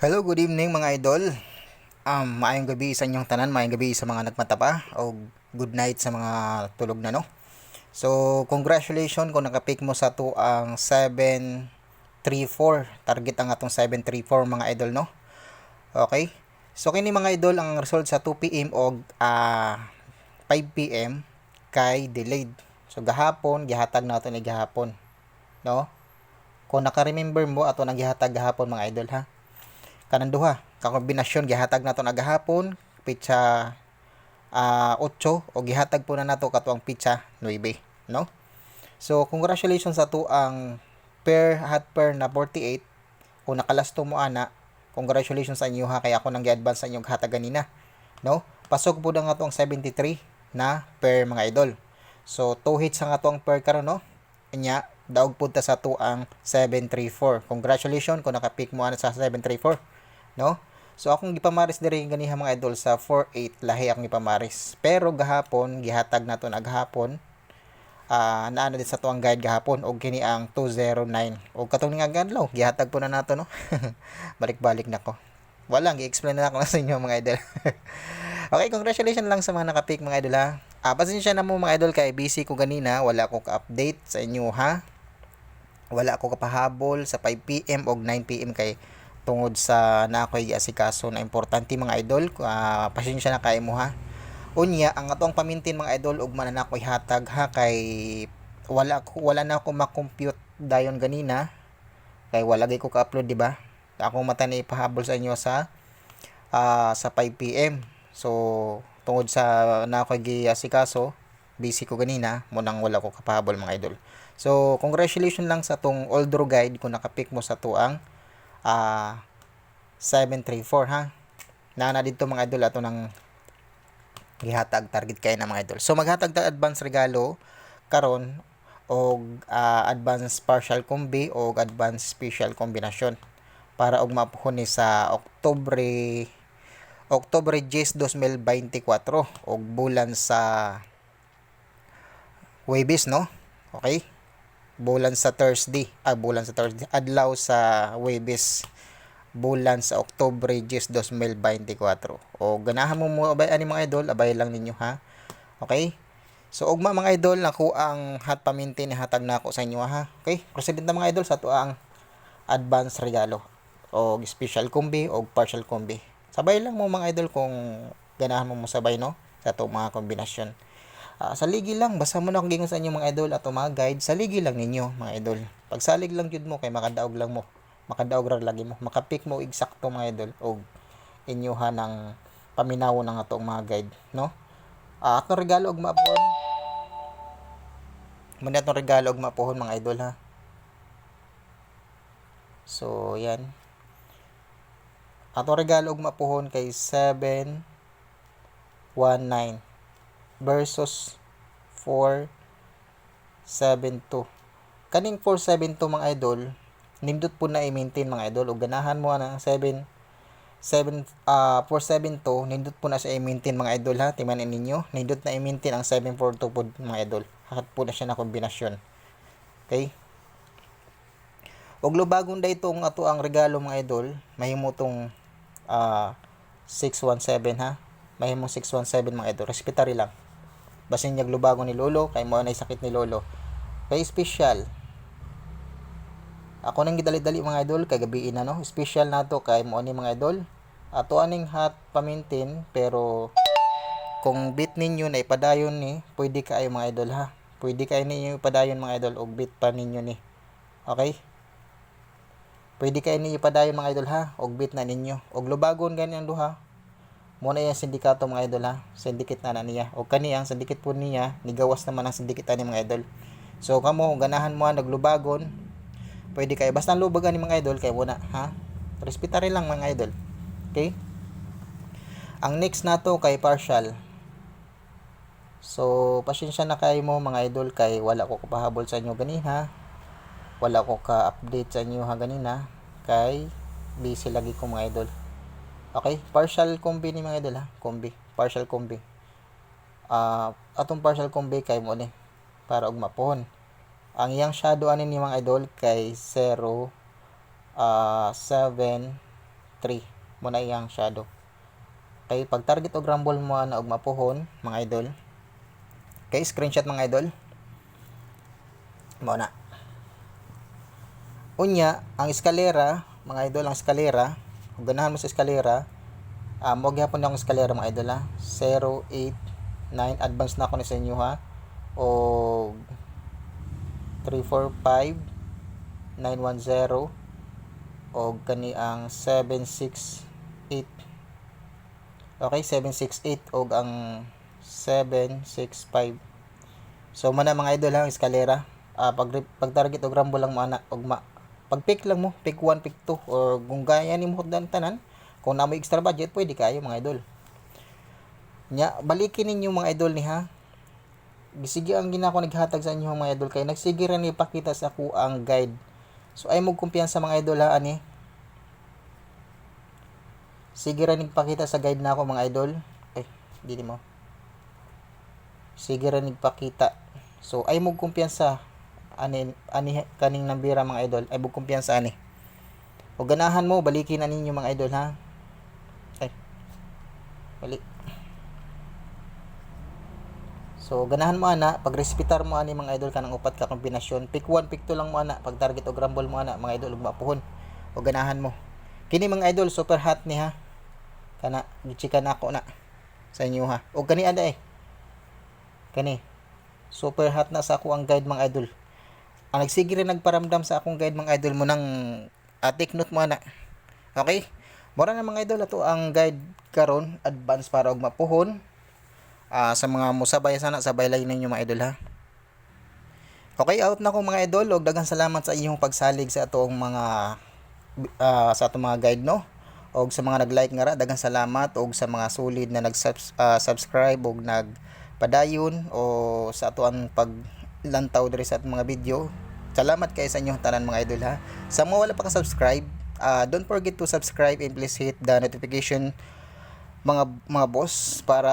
Hello, good evening mga idol. Um, maayong gabi sa inyong tanan, maayong gabi sa mga nagmata pa o good night sa mga tulog na no. So, congratulations kung nakapick mo sa to ang 734. Target ang atong 734 mga idol no. Okay? So kini mga idol ang result sa 2 PM o ah, 5 PM kay delayed. So gahapon gihatag nato ni gahapon. No? Kung naka-remember mo ato nang gihatag gahapon mga idol ha kanang duha kakombinasyon gihatag nato na gahapon pitsa uh, 8 o gihatag po na nato katuang pitsa 9 no? So congratulations sa to ang pair hot pair na 48 kung nakalasto mo ana congratulations sa inyo ha? Kaya ako nang gi-advance sa inyong hatag ganina no? Pasok po na nga ang 73 na pair mga idol. So two hits ang ato ang pair karon no? Nya daog punta sa to ang 734 congratulations kung nakapick mo ana sa 734 no? So akong gipamaris diri ganiha mga idol sa 48 lahi akong gipamaris. Pero gahapon gihatag nato na gahapon uh, naano din sa tuang guide gahapon og kini ang 209. Og katong nga ganlaw gihatag po na nato no. Balik-balik na ko. Wala gi-explain na ako na sa inyo mga idol. okay, congratulations lang sa mga nakapick mga idol ha. Ah, pasensya na mo mga idol kay busy ko ganina, wala ko ka-update sa inyo ha. Wala ako kapahabol sa 5 PM o 9 PM kay tungod sa na ako'y asikaso na importante mga idol. Uh, pasensya na kay mo ha? Unya ang atong pamintin mga idol ug man na ako'y hatag ha? Kay wala wala na ako ma-compute dayon ganina. Kay wala gay ko ka-upload di ba? Ako mata ni ipahabol sa inyo sa uh, sa 5 PM so tungod sa na ako'y giasikaso busy ko ganina mo nang wala ko kapahabol mga idol. So congratulations lang sa tong Oldro guide kung nakapick mo sa tuang uh, 734 ha? Na dito mga idol ato ng gihatag target kay na mga idol. So maghatag ta advance regalo karon og uh, advance partial combi o advance special kombinasyon para og mapuhon ni sa Oktobre Oktobre 10, 2024 og bulan sa Webis no? Okay bulan sa Thursday, ah bulan sa Thursday, adlaw sa Webes bulan sa Oktobre 10, 2024. O ganahan mo mo abay ani mga idol, abay lang ninyo ha. Okay? So ugma mga idol nako ang hot paminti ni hatag na ako sa inyo ha. Okay? Proceed na mga idol sa to ang advance regalo o special combi o partial combi. Sabay lang mo mga idol kung ganahan mo mo sabay no sa to mga kombinasyon. Uh, saligi lang, basta mo na akong gingon sa inyo mga idol at mga guide, saligi lang ninyo mga idol. Pag salig lang jud mo kay makadaog lang mo. Makadaog ra lagi mo. Makapik mo eksakto mga idol og inyo ha ng paminawo ng atong mga guide, no? Uh, atong regalo og mapuhon. Muna atong regalo og mapuhon mga idol ha. So, yan. Atong regalo og mapuhon kay 7 19 versus 472. Kaning 472 mga idol, nindot po na i-maintain mga idol. O ganahan mo ng 7 7 uh, 472 nindot po na siya i-maintain mga idol ha? Timanin ninyo. Nindot na i-maintain ang 742 po mga idol. Hakat po na siya na kombinasyon. Okay? Og lubagon day itong ato ang regalo mga idol. Mahimo tong uh, 617 ha? Mahimo 617 mga idol. Respetary lang basin niya lubagon ni lolo kay mo na sakit ni lolo. Kay special. Ako nang gidali-dali mga idol kay gabi na no? Special nato kay mo ni mga idol. Ato aning hot pamintin pero kung bit ninyo na ipadayon ni pwede ka ay mga idol ha? Pwede kay ninyo ipadayon mga idol og bit pa ninyo ni. Okay? Pwede kay ninyo ipadayon mga idol ha? Og bit na ninyo. Og lubagon ganyan duha Muna yung sindikato mga idol ha. Syndicate na na niya. O kaniyang syndicate po niya. Nigawas naman ang syndicate ni mga idol. So kamo ganahan mo naglubagon. Pwede kayo. Basta lubagan ni mga idol. Kaya muna ha. Respetary lang mga idol. Okay? Ang next na to kay partial. So, pasensya na kayo mo mga idol kay wala ko kapahabol sa inyo ganina. Wala ko ka-update sa inyo ha ganina. Kay busy lagi ko mga idol. Okay, partial combi ni mga idol ha, combi, partial combi. Uh, atong partial combi kay mo ni para og mapuhon. Ang iyang shadow ani ni mga idol kay 0 uh, 7 3 mo na iyang shadow kay pag target og rumble mo na og mapuhon mga idol kay screenshot mga idol mo na unya ang eskalera mga idol ang eskalera ganahan mo sa eskalera. Ah mo gyapon na akong eskalera mga idol ha? 0 8 9 advance na ako ni sa inyo ha? O 3 4 5 910 o kani ang 768 okay 768 og ang 765 so mana mga idol ha? Ang eskalera. Ah pag pag target og rambo lang mo ana og ma pag pick lang mo pick 1 pick 2 or kung gaya nimo dan tanan kung na mo extra budget pwede kayo mga idol. Nya balikin ninyo mga idol ni ha. Bisigi ang ginako naghatag sa inyo mga idol kay nagsige ra ni pakita sa ako ang guide. So ay mo kumpiyansa mga idol ha ani? Sige ra nagpakita sa guide na ako mga idol. Ay di mo. Sige ra nagpakita. So ay mo kumpiyansa ani ani kaning nambira mga idol ay mo kumpiyansa ani o ganahan mo balikin na ninyo mga idol ha ay balik So ganahan mo ana pag respetar mo ani mga idol kanang upat ka kombinasyon. Pick 1, pick 2 lang mo ana pag target o rumble mo ana mga idol ug mapuhon. O ganahan mo. Kini mga idol super hot ni ha. Kana gichika na ako na sa inyo ha. O kani ada eh. Kani. Super hot na sa ako ang guide mga idol. Ang nagsige rin nagparamdam sa akong guide mga idol mo nang uh, take note mo ana. Okay? Mura na mga idol ato ang guide karon advance para og mapuhon Ah, sa mga musabay sana sabay lang ninyo mga idol ha. Okay, out na ko mga idol. Og daghang salamat sa inyong pagsalig sa atong mga ah, sa atong mga guide no. Og sa mga nag-like nga ra, daghang salamat og sa mga solid na nag-subscribe og nagpadayon o sa ato ang paglantaw diri sa mga video. Salamat kay sa inyong tanan mga idol ha. Sa mga wala pa ka-subscribe, ah, don't forget to subscribe and please hit the notification mga mga boss para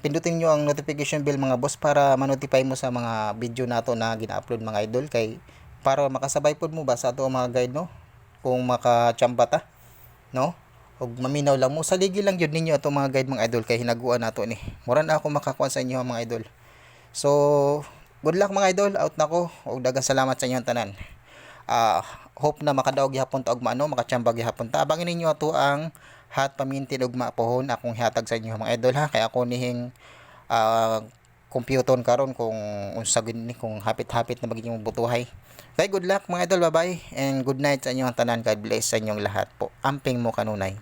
pindutin nyo ang notification bell mga boss para ma-notify mo sa mga video nato na gina-upload mga idol. Kay para makasabay pod mo ba sa ato mga guide no kung makachamba ta no? Ug maminaw lang mo. Saligi lang yun ninyo ato mga guide mga idol kay hinaguan nato ni. Mura na ako makakuha sa inyo mga idol. So good luck mga idol. Out na ko ug daghang salamat sa inyong tanan. Ah hope na makadaog gihapon ta og maano makachamba gihapon ta. Abangin ninyo ato ang hat pamintin og mapohon akong hatag sa inyo mga idol ha? Kay ako nihing uh, computer karon kung unsa gid ni kung hapit-hapit na magiging butuhay. Kay good luck mga idol. Bye bye and good night sa inyong tanan. God bless sa inyong lahat po. Amping mo kanunay